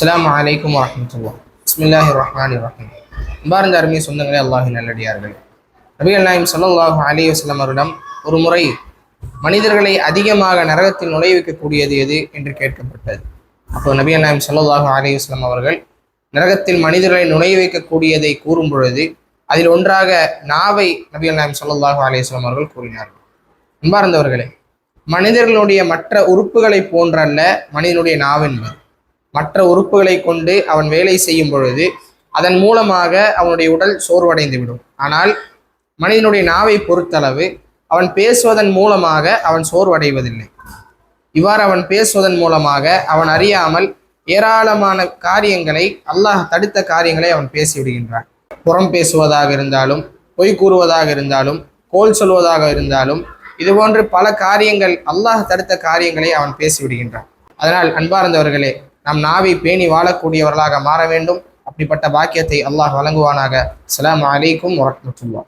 அஸ்லாம் வலைக்கம் வரமத்துல்லா பிஸ்மில்லாஹிர் ரஹ்மான் ரஹீம் அன்பார்ந்த அருமை சொந்தங்களே அல்லாஹி நல்லடியார்கள். நபிகள் நாயம் ஸல்லல்லாஹு அலி வஸல்லம் அவரிடம் ஒரு முறை மனிதர்களை அதிகமாக நரகத்தில் நுழைவிக்கக்கூடியது எது? என்று கேட்கப்பட்டது. அப்போ நபி நாயம் ஸல்லல்லாஹு அலி வஸல்லம் அவர்கள் நரகத்தில் மனிதர்களை நுழைய வைக்கக்கூடியதை கூறும் பொழுது அதில் ஒன்றாக நாவை நபி நாயம் ஸல்லல்லாஹு அலி வஸல்லம் அவர்கள் கூறினார்கள். அன்பார்ந்தவர்களே மனிதர்களுடைய மற்ற உறுப்புகளை போன்றல்ல மனிதனுடைய நாவென்பது மற்ற உறுப்புகளை கொண்டு அவன் வேலை செய்யும் பொழுது அதன் மூலமாக அவனுடைய உடல் சோர்வடைந்து விடும் ஆனால் மனிதனுடைய நாவை பொறுத்தளவு அவன் பேசுவதன் மூலமாக அவன் சோர்வடைவதில்லை. இவ்வாறு அவன் பேசுவதன் மூலமாக அவன் அறியாமல் ஏராளமான காரியங்களை அல்லாஹ் தடுத்த காரியங்களை அவன் பேசிவிடுகின்றான். புறம் பேசுவதாக இருந்தாலும் பொய் கூறுவதாக இருந்தாலும் கோல் சொல்வதாக இருந்தாலும் இது போன்று பல காரியங்கள் அல்லாஹ் தடுத்த காரியங்களை அவன் பேசிவிடுகின்றான். அதனால் அன்பார்ந்தவர்களே நம் நாவை பேணி வாழக்கூடியவர்களாக மாற வேண்டும். அப்படிப்பட்ட பாக்கியத்தை அல்லாஹ் வழங்குவானாக. அஸ்ஸலாமு அலைக்கும் வரஹ்மத்துல்லாஹ்.